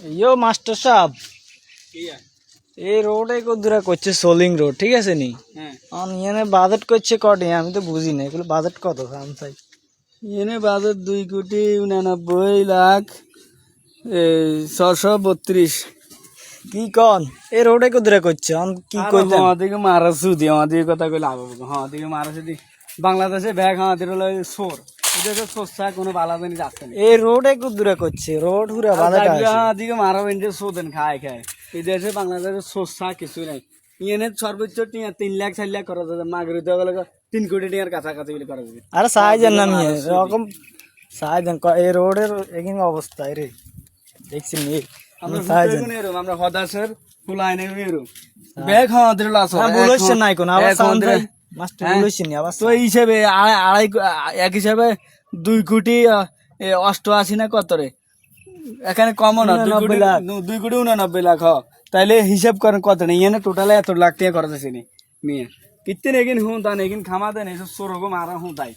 ইয়ো master সাহেব এই road এক দূরে করছে সোলিং রোড ঠিক আছে নি? হ্যাঁ। এনে বাজেট করছে কটে? আমি তো বুঝি না এগুলো বাজেট কত দাম চাই এনে বাজেট দুই কোটি উনানব্বই লাখ ছশো বত্রিশ। কি কন? এই রোড এক দূরে করছে আম কি করতে আমাদেরকে মারা সুদি আমাদের কথা কইলে আবু আমাদেরকে মারা সুদি বাংলাদেশে ব্যাগ আমাদের হলো সোর। কোনো বালা জিনিস আসছে এই রোড এক দূরে করছে রোড হুরা বাজেট আছে আমাদেরকে মারা বেঞ্চে সোদেন খায় খায়। এই দেশে বাংলাদেশে সস্তা কিছু নাই। ইয়েনে সর্বোচ্চ টিয়া তিন লাখ চার লাখ করা যাবে মাগরি দেওয়া গেলে তিন কোটি টাকার কাছাকাছি বলে করা যাবে আরে সাহায্যের নাম এরকম সাহায্য এই রোডের এখানে অবস্থা রে। দেখছি নি আমরা সাহায্য এরম, আমরা হদাসের ফুলাইনে এরম। ব্যাগ আমাদের লাস হ্যাঁ ভুল নাই কোন আবার মাস্টার ভুল আবার তো এই হিসেবে আড়াই এক হিসাবে দুই কোটি এ, অষ্টআশি না কত রে এখানে কম না দুই কোটি উনানব্বই লাখ। দুই কোটি উনানব্বই লাখ হ। তাইলে হিসাব করেন কত নেই এনে টোটালে এত লাখ টাকা খরচ আছে নি মেয়ে। কিত্তেন এগিন হুঁ দান এগিন খামা দেন এসব সোর হব মারা হুঁ তাই।